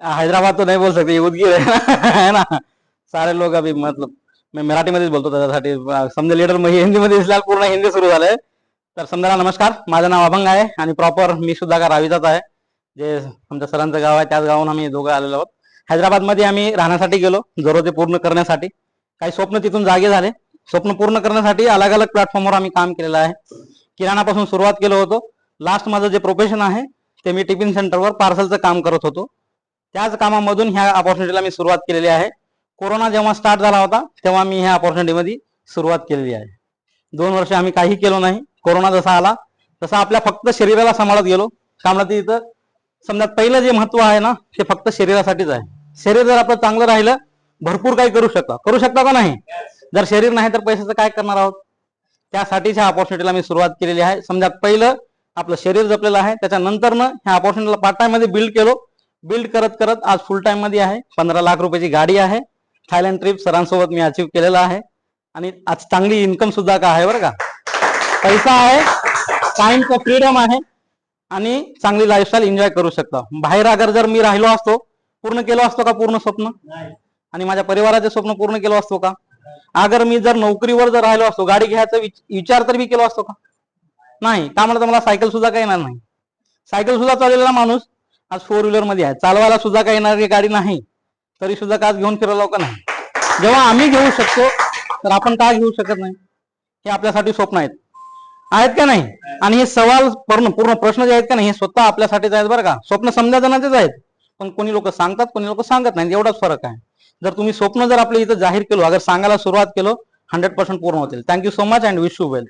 हैदराबाद तो नहीं बोल सकते ये उदगीर है ना है ना? सारे लोक अभी मतलब मी मराठीमध्येच बोलतो त्याच्यासाठी. समजा लिडर मग हिंदीमध्ये दिसल्यावर पूर्ण हिंदी सुरू झालंय. तर समजा नमस्कार माझं नाव अभंग आहे आणि प्रॉपर मी सुद्धा का रावीचाच आहे. जे आमच्या सरांचं गाव आहे त्याच गावून आम्ही दोघं आलेलो आहोत. हैदराबादमध्ये आम्ही राहण्यासाठी गेलो जरूरते पूर्ण करण्यासाठी. काही स्वप्न तिथून जागे झाले. स्वप्न पूर्ण करण्यासाठी अलग अलग प्लॅटफॉर्मवर आम्ही काम केलेलं आहे. किराणापासून सुरुवात केलं होतं. लास्ट माझं जे प्रोफेशन आहे ते मी टिफिन सेंटरवर पार्सलचं काम करत होतो. त्याच कामामधून ह्या ऑपॉर्च्युनिटीला मी सुरुवात केलेली आहे. कोरोना जेव्हा स्टार्ट झाला होता तेव्हा मी ह्या ऑपॉर्च्युनिटीमध्ये सुरुवात केलेली आहे. दोन वर्ष आम्ही काही केलो नाही. कोरोना जसा आला तसा आपल्या फक्त शरीराला सांभाळत गेलो. सांभाळत इथं समजा पहिलं जे महत्त्व आहे ना ते फक्त शरीरासाठीच आहे. शरीर जर आपलं चांगलं राहिलं भरपूर काही करू शकता. करू शकता का नाही? जर शरीर नाही तर पैशाचं काय करणार आहोत? त्यासाठीच ह्या ऑपॉर्च्युनिटीला मी सुरुवात केलेली आहे. समजा पहिलं आपलं शरीर जपलेलं आहे. त्याच्यानंतर ह्या ऑपॉर्च्युनिटीला पार्ट टाइममध्ये बिल्ड केलो. बिल्ड करत करत आज फुल टाइममध्ये आहे. पंधरा लाख रुपयाची गाडी आहे. थायलंड ट्रिप सरांसोबत मी अचीव केलेला आहे. आणि आज चांगली इन्कम सुद्धा का आहे बरं का? पैसा आहे. टाइमचं फ्रीडम आहे. आणि चांगली लाईफस्टाईल एन्जॉय करू शकता. बाहेर अगर जर मी राहिलो असतो पूर्ण केलो असतो का पूर्ण स्वप्न? आणि माझ्या परिवाराचे स्वप्न पूर्ण केलो असतो का? अगर मी जर नोकरीवर जर राहिलो असतो गाडी घ्यायचा विच- विचार तर मी केलो असतो का? नाही. का म्हणलं तर मला सायकल सुद्धा काही येणार नाही. सायकल सुद्धा चाललेला माणूस आज फोर व्हीलरमध्ये आहे. चालवायला सुद्धा काही येणारी गाडी नाही तरी सुद्धा का आज घेऊन फिरलो का नाही. जेव्हा आम्ही घेऊ शकतो तर आपण का घेऊ शकत नाही? हे आपल्यासाठी स्वप्न आहेत. आहेत का नाही? आणि हे सवाल पूर्ण पूर्ण प्रश्न जे आहेत का नाही हे स्वतः आपल्यासाठीच आहेत बरं का. स्वप्न समजा जणांचेच आहेत. पण कोणी लोक सांगतात कोणी लोक सांगत नाही एवढाच फरक आहे. जर तुम्ही स्वप्न जर आपल्या इथं जाहीर केलो अगर सांगायला सुरुवात केलो हंड्रेड पर्सेंट पूर्ण होतील. Thank you so much and wish you well